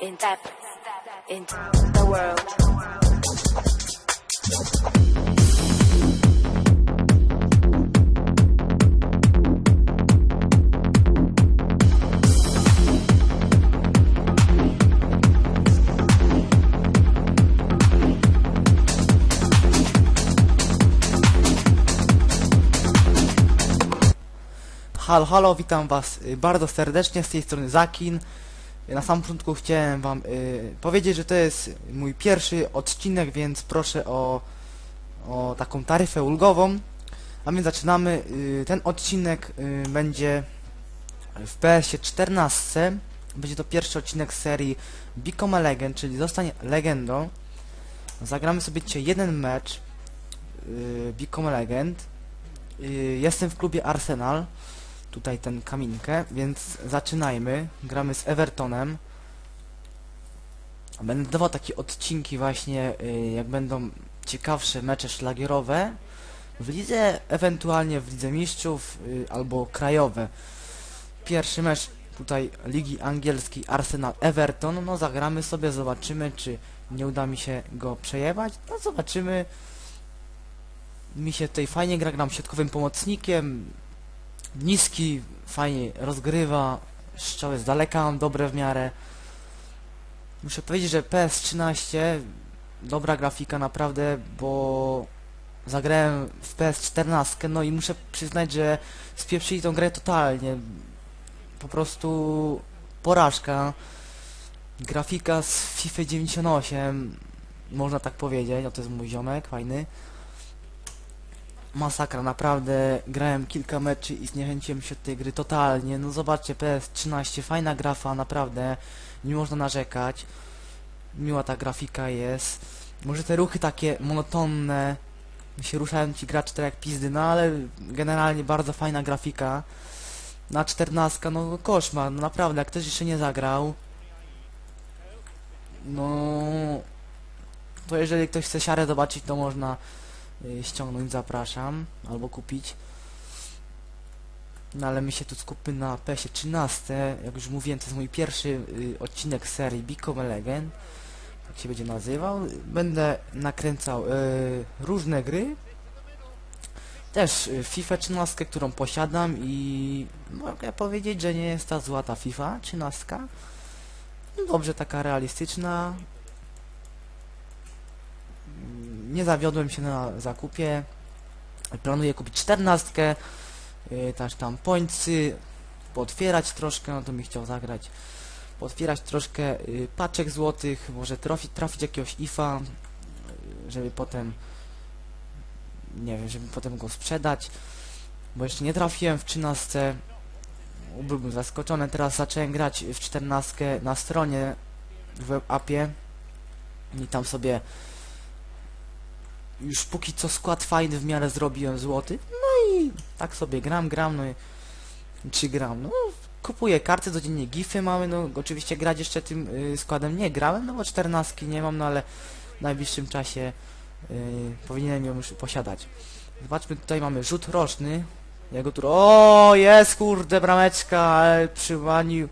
in tap into the world. Halo, halo, witam was y, bardzo serdecznie, z tej strony Zakin. Y, Na samym początku chciałem wam y, powiedzieć, że to jest mój pierwszy odcinek, więc proszę o, o taką taryfę ulgową. A więc zaczynamy. Y, ten odcinek y, będzie w PS-ie 14. Będzie to pierwszy odcinek serii Become a Legend, czyli Zostań Legendą. Zagramy sobie dzisiaj jeden mecz y, Become a Legend. Y, Jestem w klubie Arsenal tutaj ten kaminkę, więc zaczynajmy. Gramy z Evertonem. Będę dawał takie odcinki właśnie, y, jak będą ciekawsze mecze szlagierowe w lidze, ewentualnie w lidze mistrzów y, albo krajowe. Pierwszy mecz tutaj Ligi Angielskiej Arsenal Everton, no zagramy sobie, zobaczymy czy nie uda mi się go przejebać, no zobaczymy. Mi się tutaj fajnie gra, gram środkowym pomocnikiem, niski, fajnie rozgrywa, strzały z daleka dobre w miarę. Muszę powiedzieć, że PS13 dobra grafika naprawdę, bo zagrałem w PS14, no i muszę przyznać, że spieprzyli tą grę totalnie. Po prostu porażka. Grafika z FIFA 98, można tak powiedzieć, no to jest mój ziomek, fajny masakra, naprawdę grałem kilka meczy i zniechęciłem się od tej gry totalnie. No zobaczcie, PS13, fajna grafa, naprawdę, nie można narzekać. Miła ta grafika jest. Może te ruchy takie monotonne, się ruszają ci gracze tak jak pizdy, no ale generalnie bardzo fajna grafika. Na 14, no koszmar, no naprawdę, jak ktoś jeszcze nie zagrał, no to jeżeli ktoś chce siarę zobaczyć, to można ściągnąć, zapraszam, albo kupić. No ale my się tu skupmy na PS 13. Jak już mówiłem, to jest mój pierwszy y, odcinek serii Become a Legend. Tak się będzie nazywał. Będę nakręcał y, różne gry. Też y, FIFA 13, którą posiadam i mogę powiedzieć, że nie jest ta zła ta FIFA 13. No Dobrze, taka realistyczna, nie zawiodłem się na zakupie. Planuję kupić czternastkę, yy, też tam pońcy, potwierać troszkę, no to mi chciał zagrać. Potwierać troszkę yy, paczek złotych, może trafi, trafić jakiegoś IFA, yy, żeby potem, nie wiem, żeby potem go sprzedać, bo jeszcze nie trafiłem w trzynastce. Byłbym zaskoczony, teraz zacząłem grać w czternastkę na stronie w appie i tam sobie już póki co skład fajny w miarę zrobiłem złoty. No i tak sobie gram, gram, no i czy gram, no kupuję karty, codziennie gify mamy, no oczywiście grać jeszcze tym y, składem nie grałem, no bo 14 nie mam, no ale w najbliższym czasie y, powinienem ją już posiadać. Zobaczmy, tutaj mamy rzut roczny. Jego tu... O, jest kurde, brameczka, ale przywalił.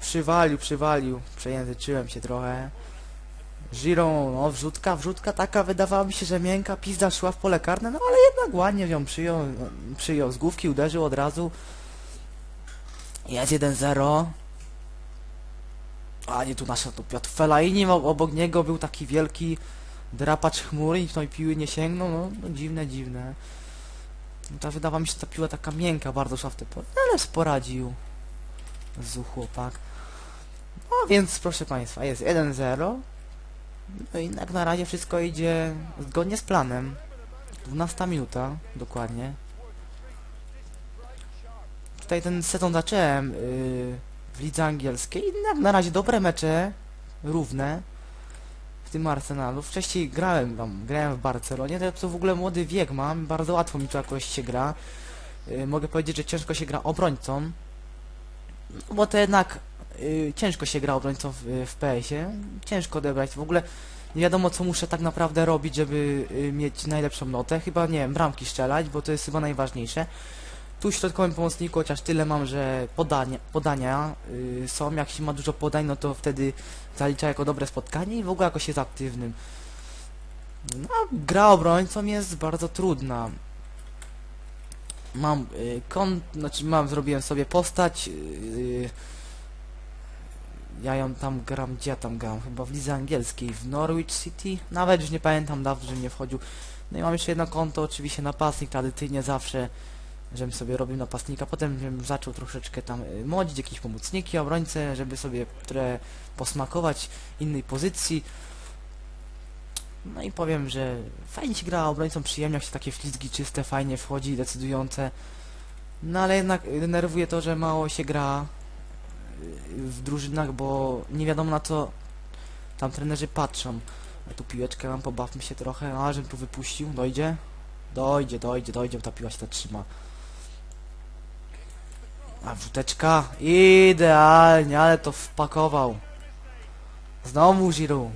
Przywalił, przywalił. Przejęzyczyłem się trochę. Giro, no wrzutka, wrzutka taka wydawała mi się, że miękka pizda szła w pole karne, no ale jednak ładnie ją przyjął, przyjął z główki, uderzył od razu. Jest 1-0. A nie tu nasza tu Piotr Felaini, obok niego był taki wielki drapacz chmury i tej piły nie sięgnął, no, no dziwne, dziwne. No ta wydawała mi się ta piła taka miękka, bardzo szła w te pole, ale poradził. Zu chłopak. No więc proszę Państwa, jest 1-0. No i jak na razie wszystko idzie zgodnie z planem. 12 minuta, dokładnie. Tutaj ten sezon zacząłem yy, w lidze angielskiej. Jak na razie dobre mecze, równe. W tym Arsenalu. Wcześniej grałem tam, grałem w Barcelonie, to, to w ogóle młody wiek mam, bardzo łatwo mi tu jakoś się gra. Yy, mogę powiedzieć, że ciężko się gra obrońcą. No bo to jednak y, ciężko się gra obrońcą w, w PS-ie. Ciężko odebrać. W ogóle nie wiadomo co muszę tak naprawdę robić, żeby y, mieć najlepszą notę. Chyba nie wiem, bramki strzelać, bo to jest chyba najważniejsze. Tu w środkowym pomocniku chociaż tyle mam, że podania, podania y, są. Jak się ma dużo podań, no to wtedy zalicza jako dobre spotkanie i w ogóle jakoś jest aktywnym. No, gra obrońcą jest bardzo trudna. Mam y, kont, znaczy mam, zrobiłem sobie postać. Y, ja ją tam gram, gdzie ja tam gram? Chyba w lidze angielskiej, w Norwich City? Nawet już nie pamiętam, dawno, że nie wchodził. No i mam jeszcze jedno konto, oczywiście napastnik, tradycyjnie zawsze, żebym sobie robił napastnika. Potem bym zaczął troszeczkę tam y, modzić jakieś pomocniki, obrońce, żeby sobie trochę posmakować innej pozycji. No i powiem, że fajnie się gra obrońcą, przyjemnie jak się takie ślizgi czyste, fajnie wchodzi, decydujące. No ale jednak denerwuje to, że mało się gra y, w drużynach, bo nie wiadomo na co tam trenerzy patrzą. Ja tu piłeczkę mam, pobawmy się trochę, a żebym tu wypuścił, dojdzie? Dojdzie, dojdzie, dojdzie, bo ta piła się ta trzyma. A wrzuteczka, idealnie, ale to wpakował. Znowu Giroud.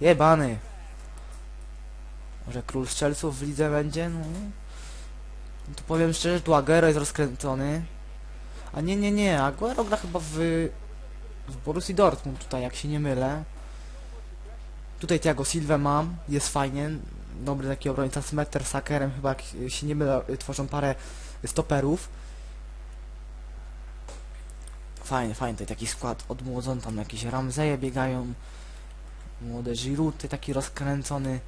Jebany. Może król strzelców w lidze będzie? No. no to powiem szczerze, tu Aguero jest rozkręcony. A nie, nie, nie, Aguero gra chyba w... w Borussii Dortmund tutaj, jak się nie mylę. Tutaj Thiago Silva mam, jest fajnie. Dobry taki obrońca z Sakerem, chyba jak się nie mylę, tworzą parę stoperów. Fajnie, fajnie, tutaj taki skład odmłodzony, tam jakieś Ramzeje biegają. Młode Giroud, taki rozkręcony.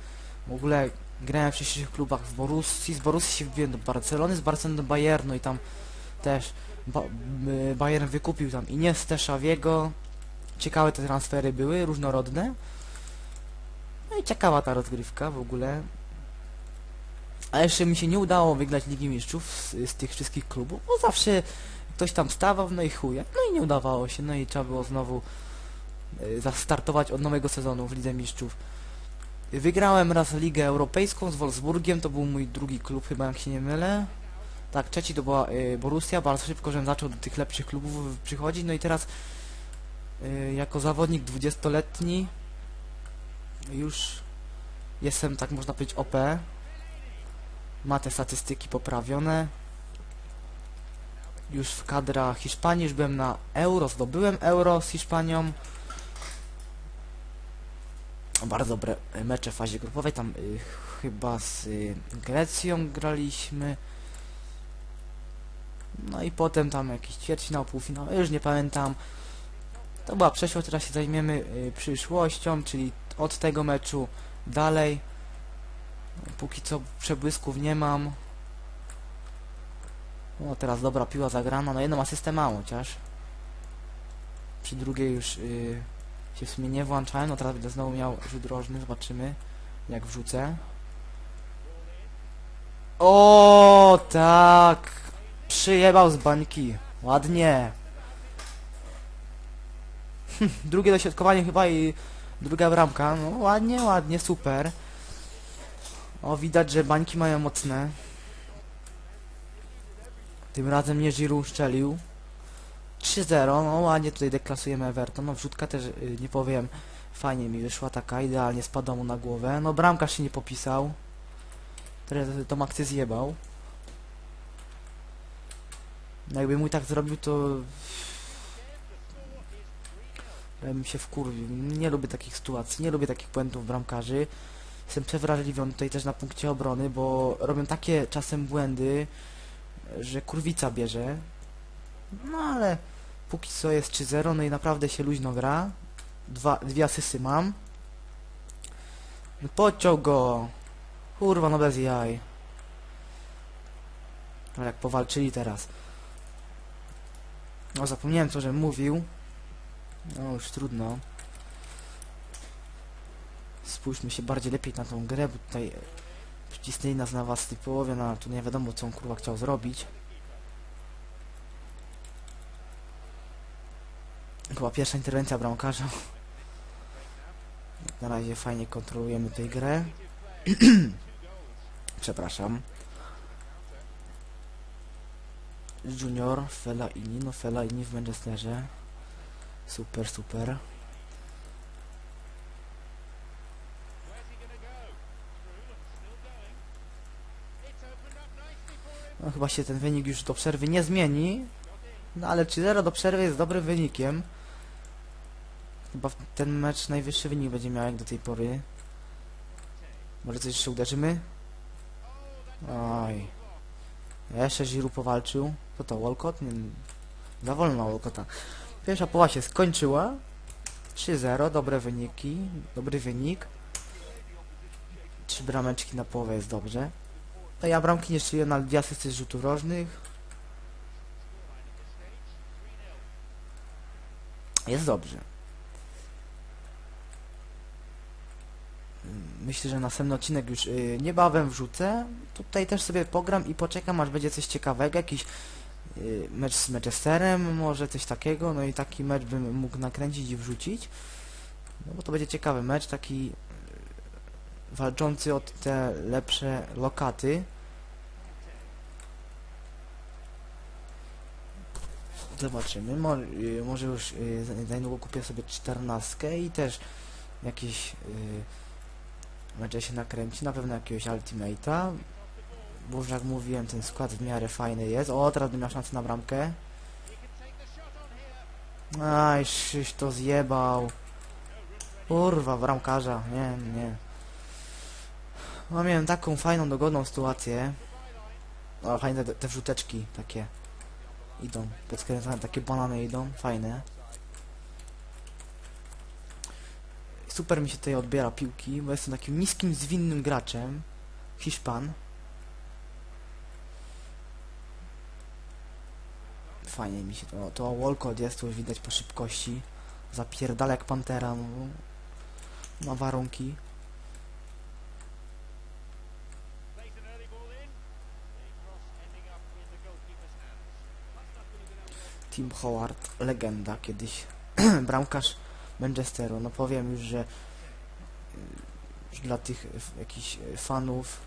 W ogóle grałem w wcześniejszych klubach w Borussii, z Borussii się wbiłem do Barcelony, z Barcelony do Bayernu i tam też ba y, Bayern wykupił tam Iniestę, Xaviego. Ciekawe te transfery były, różnorodne. No i ciekawa ta rozgrywka w ogóle. A jeszcze mi się nie udało wygrać Ligi Mistrzów z, z tych wszystkich klubów, bo zawsze ktoś tam stawał, no i chuje. No i nie udawało się, no i trzeba było znowu y, zastartować od nowego sezonu w Lidze Mistrzów. Wygrałem raz Ligę Europejską z Wolfsburgiem, to był mój drugi klub chyba, jak się nie mylę. Tak, trzeci to była y, Borussia, bardzo szybko, żebym zaczął do tych lepszych klubów przychodzić, no i teraz y, jako zawodnik 20-letni już jestem, tak można powiedzieć, OP. Ma te statystyki poprawione. Już w kadra Hiszpanii, już byłem na Euro, zdobyłem Euro z Hiszpanią. Bardzo dobre mecze w fazie grupowej, tam y, chyba z y, Grecją graliśmy. No i potem tam jakiś ćwierćfinał, półfinał, już nie pamiętam. To była przeszłość, teraz się zajmiemy y, przyszłością, czyli od tego meczu dalej. Póki co przebłysków nie mam. O, teraz dobra piła zagrana, no jedną asystę mam chociaż. Przy drugiej już y, się w sumie nie włączałem, no teraz będę znowu miał rzut rożny, zobaczymy jak wrzucę. O, tak! Przyjebał z bańki. Ładnie. Drugie dośrodkowanie chyba i druga bramka. No ładnie, ładnie, super. O, widać, że bańki mają mocne. Tym razem nie Giroud szczelił. 3-0, no ładnie tutaj deklasujemy Everton. No wrzutka też, y, nie powiem, fajnie mi wyszła taka, idealnie spadła mu na głowę. No bramkarz się nie popisał. Teraz tą akcję zjebał. No jakby mój tak zrobił, to... Ja bym się wkurwił. Nie lubię takich sytuacji, nie lubię takich błędów bramkarzy. Jestem przewrażliwiony tutaj też na punkcie obrony, bo robią takie czasem błędy, że kurwica bierze. No ale póki co jest 3-0, no i naprawdę się luźno gra. Dwa, dwie asysy mam. No Podciął go. Kurwa, no bez jaj. Ale jak powalczyli teraz. No zapomniałem co, że mówił. No już trudno. Spójrzmy się bardziej lepiej na tą grę, bo tutaj przycisnęli nas na własnej połowie, no ale tu nie wiadomo co on kurwa chciał zrobić. Chyba pierwsza interwencja bramkarza. Na razie fajnie kontrolujemy tę grę. Przepraszam. Junior, Fellaini, no Fellaini w Manchesterze. Super, super. No chyba się ten wynik już do przerwy nie zmieni. No ale 3-0 do przerwy jest dobrym wynikiem. Chyba ten mecz najwyższy wynik będzie miał jak do tej pory. Może coś jeszcze uderzymy? Oj. Jeszcze Giroud powalczył. Co to, Walcott? Nie, za wolno Walcotta. Pierwsza połowa się skończyła. 3-0, dobre wyniki. Dobry wynik. Trzy brameczki na połowę jest dobrze. No ja bramki nie strzeliłem, ale dwie asysty z rzutów rożnych. Jest dobrze. Myślę, że następny odcinek już y, niebawem wrzucę. Tutaj też sobie pogram i poczekam, aż będzie coś ciekawego, jakiś y, mecz z Manchesterem, może coś takiego. No i taki mecz bym mógł nakręcić i wrzucić. No bo to będzie ciekawy mecz, taki y, walczący o te lepsze lokaty. Zobaczymy. Mo y, może już y, za- niedługo kupię sobie czternastkę i też jakieś y, mecze się nakręci. Na pewno jakiegoś Ultimate'a. Bo już jak mówiłem, ten skład w miarę fajny jest. O, teraz bym miał szansę na bramkę. Aj, szyś to zjebał. Kurwa, bramkarza. Nie, nie. No miałem taką fajną, dogodną sytuację. O, fajne te, te wrzuteczki takie idą. Podkręcane takie banany idą. Fajne. Super mi się tutaj odbiera piłki, bo jestem takim niskim, zwinnym graczem. Hiszpan. Fajnie mi się to... To Walcott jest, tu widać po szybkości. Zapierdala jak Pantera, no. Ma warunki. Tim Howard, legenda kiedyś. Bramkarz Manchesteru. No powiem już, że y, dla tych y, jakichś y, fanów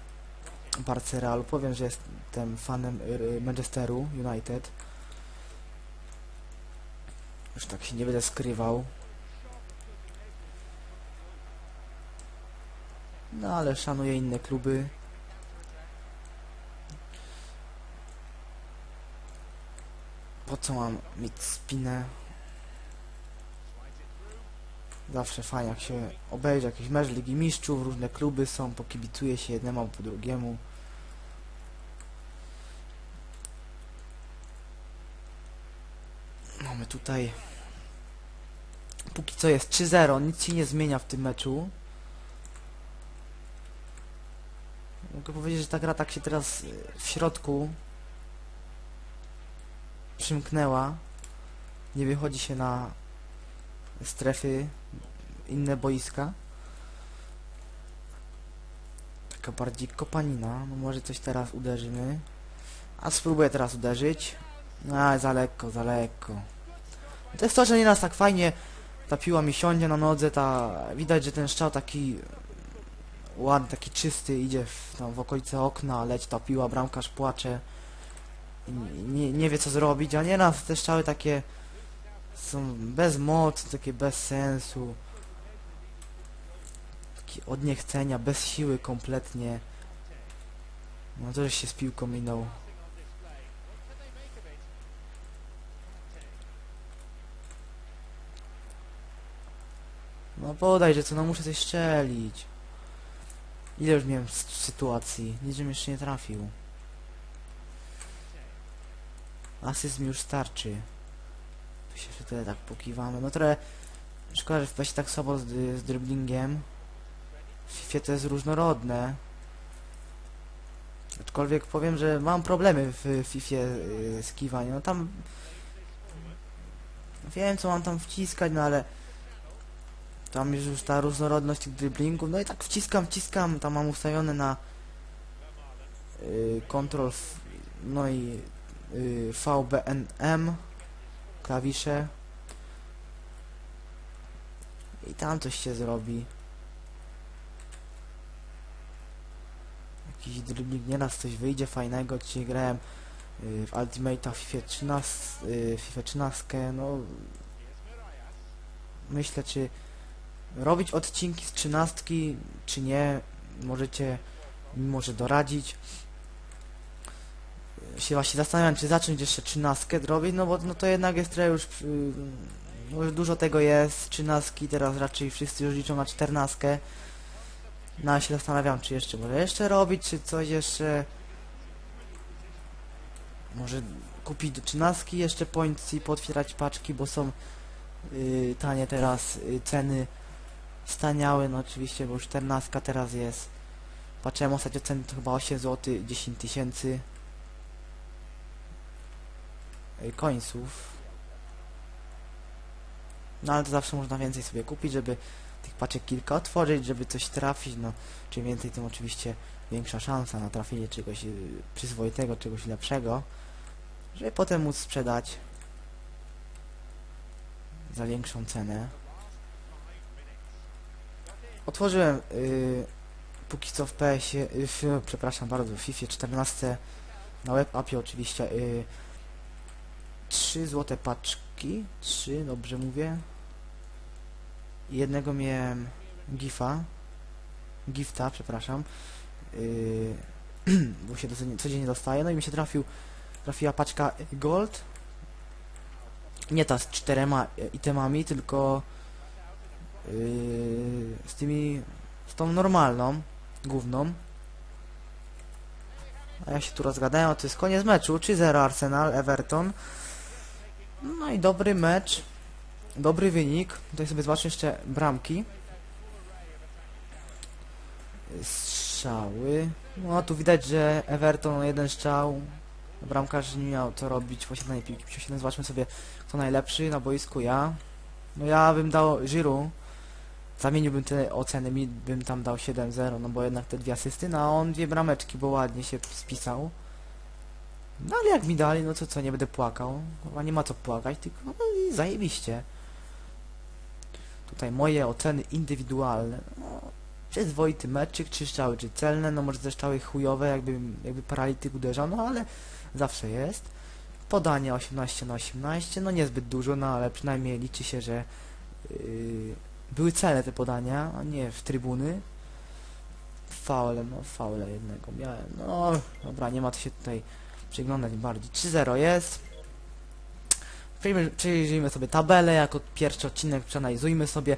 Barcerealu powiem, że jestem fanem Manchesteru United. Już tak się nie będę skrywał. No ale szanuję inne kluby. Po co mam mieć spinę? Zawsze fajnie jak się obejrzy jakiś mecz Ligi Mistrzów, różne kluby są, pokibicuje się jednemu po drugiemu. Mamy tutaj... Póki co jest 3-0, nic się nie zmienia w tym meczu. Mogę powiedzieć, że ta gra tak się teraz y, w środku przymknęła. Nie wychodzi się na strefy, inne boiska. Taka bardziej kopanina. No może coś teraz uderzymy. A spróbuję teraz uderzyć. A, za lekko, za lekko. To jest to, że nieraz tak fajnie ta piła mi siądzie na nodze, ta... Widać, że ten strzał taki ładny, taki czysty, idzie w, tam w okolice okna, leci ta piła, bramkarz płacze nie, nie wie co zrobić, a nieraz te strzały takie są bez mocy, takie bez sensu. Takie od niechcenia, bez siły kompletnie. No to żeś się z piłką minął. No podaj, że co, no muszę coś strzelić. Ile już miałem sytuacji? Nic, żebym jeszcze nie trafił. Asyst mi już starczy. Tu się wtedy tak pokiwamy. No trochę... Szkoda, że w PESie tak słabo z, z dribblingiem. To jest różnorodne. Aczkolwiek powiem, że mam problemy w FIFA y, z kiwaniem. No tam... Wiem co mam tam wciskać, no ale... Tam jest już ta różnorodność tych dribblingów. No i tak wciskam, wciskam. Tam mam ustawione na... Y, no i... Y, VBNM. Klawisze. I tam coś się zrobi. Jakiś dribbling, nieraz coś wyjdzie fajnego. Dzisiaj grałem y, w Ultimate'a FIFA 13, y, FIFA 13, no... Myślę, czy robić odcinki z 13, czy nie. Możecie mi może doradzić. się właśnie zastanawiam, czy zacząć jeszcze trzynastkę robić, no bo no to jednak jest już, y, już dużo tego jest, trzynastki, teraz raczej wszyscy już liczą na czternastkę. No ale się zastanawiam, czy jeszcze może jeszcze robić, czy coś jeszcze... Może kupić do trzynastki jeszcze points i potwierać paczki, bo są y, tanie teraz y, ceny staniały, no oczywiście, bo już 14 teraz jest. Patrzyłem ostatnio ceny to chyba 8 zł, 10 tysięcy y, końców. No ale to zawsze można więcej sobie kupić, żeby tych paczek kilka otworzyć, żeby coś trafić, no czym więcej, tym oczywiście większa szansa na trafienie czegoś y, przyzwoitego, czegoś lepszego, żeby potem móc sprzedać za większą cenę. Otworzyłem y, póki co w PS-ie, y, w, przepraszam bardzo, w FIFA 14 na web appie oczywiście y, 3 złote paczki, 3, dobrze mówię. Jednego miałem gifa, gifta, przepraszam, y, bo się codziennie dostaje, no i mi się trafił, trafiła paczka gold, nie ta z czterema itemami, tylko yy, z tymi, z tą normalną, główną. A ja się tu rozgadałem, to jest koniec meczu, 3-0 Arsenal, Everton. No i dobry mecz, dobry wynik. Tutaj sobie zobaczę jeszcze bramki. Strzały. No tu widać, że Everton jeden strzał. Bramkarz nie miał co robić w posiadaniu piłki. 7 zobaczmy sobie kto najlepszy na boisku, ja. No ja bym dał Giroud. Zamieniłbym te oceny, mi bym tam dał 7-0, no bo jednak te dwie asysty, no a on dwie brameczki, bo ładnie się spisał. No ale jak mi dali, no to co, nie będę płakał. Chyba nie ma co płakać, tylko no i zajebiście. Tutaj moje oceny indywidualne. No, przyzwoity meczyk, czy strzały, czy celne, no może te strzały chujowe, jakby, jakby paralityk uderzał, no ale zawsze jest. Podanie 18 na 18, no niezbyt dużo, no ale przynajmniej liczy się, że yy, były cele te podania, a nie w trybuny. Faule, no faule jednego miałem. No dobra, nie ma to się tutaj przyglądać bardziej. 3-0 jest. Przejrzyjmy, sobie tabelę, jako pierwszy odcinek przeanalizujmy sobie.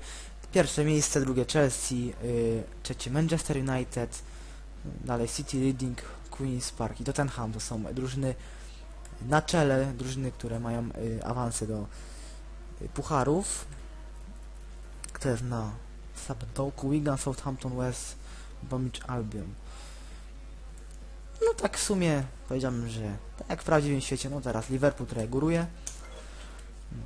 Pierwsze miejsce, drugie Chelsea, yy, trzecie Manchester United, dalej City Reading, Queen's Park i Tottenham to są drużyny na czele, drużyny, które mają y, awanse do y, pucharów. Kto jest na samym dołku? Wigan, Southampton, West, Bromwich Albion. No tak w sumie powiedziałbym, że tak jak w prawdziwym świecie, no teraz Liverpool trochę góruje.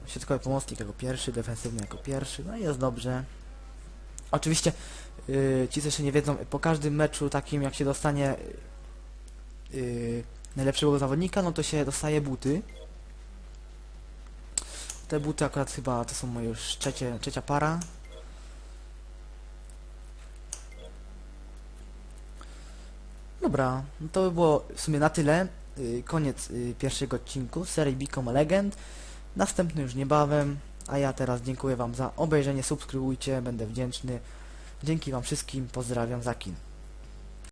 Środkowy pomocnik jako pierwszy, defensywny jako pierwszy, no i jest dobrze. Oczywiście yy, ci, co jeszcze nie wiedzą, po każdym meczu takim jak się dostanie yy, najlepszego zawodnika, no to się dostaje buty. Te buty akurat chyba to są moje już trzecie, trzecia para. Dobra, no to by było w sumie na tyle. Yy, Koniec yy, pierwszego odcinku serii Become a Legend. Następny już niebawem. A ja teraz dziękuję Wam za obejrzenie, subskrybujcie, będę wdzięczny. Dzięki Wam wszystkim, pozdrawiam, Zakin.